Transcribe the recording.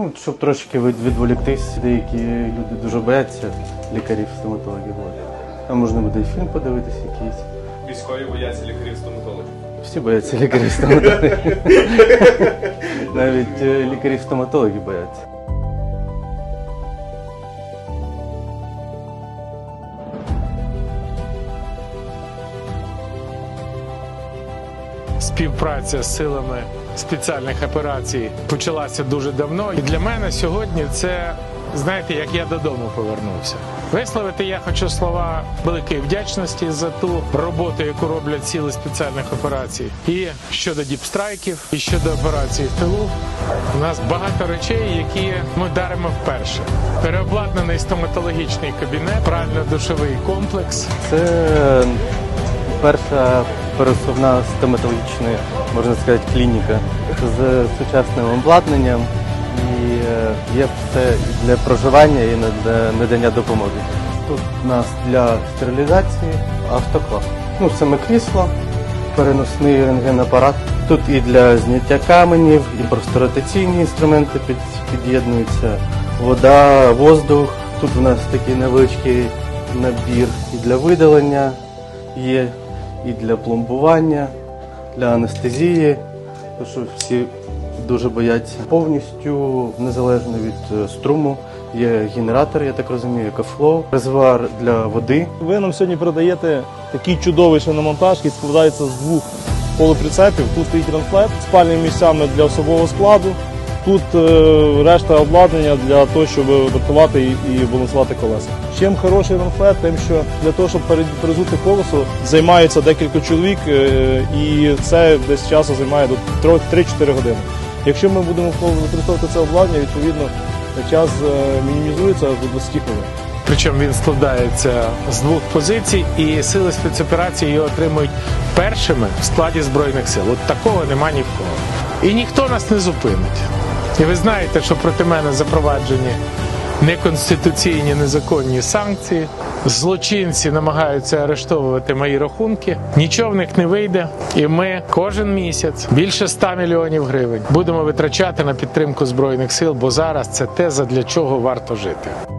Ну, щоб трошки відволіктись, деякі люди дуже бояться лікарів, стоматологів. Там можна буде і фільм подивитись якийсь. Військові бояться лікарів-стоматологів. Всі бояться лікарів стоматологів. Навіть е, лікарів стоматологів бояться. Співпраця з силами спеціальних операцій почалася дуже давно. І для мене сьогодні це знаєте, як я додому повернувся. Висловити я хочу слова великої вдячності за ту роботу, яку роблять сили спеціальних операцій. І щодо діпстрайків, і щодо операцій в тилу. У нас багато речей, які ми даримо вперше. Переобладнаний стоматологічний кабінет, прально-душовий комплекс, Це перша пересувна стоматологічна, можна сказати, клініка з сучасним обладнанням. І е, є все для проживання і для надання допомоги. Тут у нас для стерилізації автоклав. Ну, саме крісло, переносний рентгенапарат. Тут і для зняття каменів, і просто ротаційні інструменти під, під'єднуються, вода, воздух. Тут у нас такий невеличкий набір і для видалення є, і для пломбування, для анестезії, тому що всі дуже бояться. Повністю незалежно від е, струму є генератор, я так розумію, екофлоу, резервуар для води. Ви нам сьогодні передаєте такий чудовий шиномонтаж, який складається з двох полуприцепів. Тут стоїть ранфлет з спальними місцями для особового складу. Тут е, решта обладнання для того, щоб вартувати і, балансувати колеса. Чим хороший ранфлет, тим що для того, щоб перезути колесо, займається декілька чоловік, е, і це десь часу займає до 3-4 години. Якщо ми будемо використовувати це обладнання, відповідно час е, мінімізується до 20 хвилин. Причому він складається з двох позицій, і сили спецоперації його отримують першими в складі збройних сил. От такого нема ні в кого. І ніхто нас не зупинить. І ви знаєте, що проти мене запроваджені неконституційні незаконні санкції. Злочинці намагаються арештовувати мої рахунки. Нічого в них не вийде. І ми кожен місяць більше 100 мільйонів гривень будемо витрачати на підтримку збройних сил, бо зараз це те, задля чого варто жити.